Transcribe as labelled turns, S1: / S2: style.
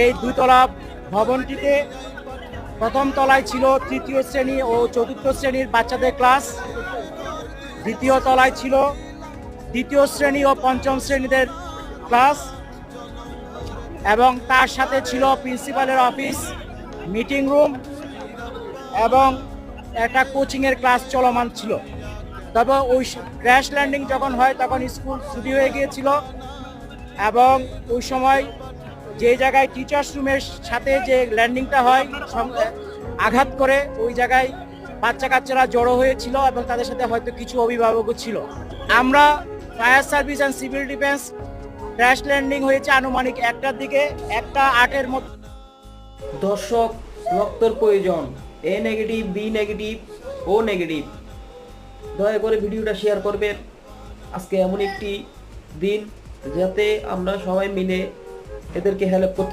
S1: এই দুতলা ভবনটিতে প্রথম তলায় ছিল তৃতীয় শ্রেণি ও চতুর্থ শ্রেণির বাচ্চাদের ক্লাস। দ্বিতীয় তলায় ছিল দ্বিতীয় শ্রেণি ও পঞ্চম শ্রেণীদের ক্লাস এবং তার সাথে ছিল প্রিন্সিপালের অফিস, মিটিং রুম এবং একটা কোচিংয়ের ক্লাস চলমান ছিল। তবে ওই ক্র্যাশ ল্যান্ডিং যখন হয় তখন স্কুল ছুটি হয়ে গিয়েছিল এবং ওই সময় যে জায়গায় টিচার্স রুমের সাথে যে ল্যান্ডিংটা হয় আঘাত করে, ওই জায়গায় বাচ্চা কাচ্চারা জড়ো হয়েছিল এবং তাদের সাথে হয়তো কিছু অভিভাবকও ছিল। আমরা fire service and civil defence crash landing হয়েছে আনুমানিক একটার দিকে, একটা আটের মধ্যে
S2: দর্শক, রক্তের প্রয়োজন। A negative B negative O negative দয়া করে ভিডিওটা শেয়ার করবেন। আজকে এমন একটি দিন যাতে আমরা সবাই মিলে এদেরকে হেল্প করতে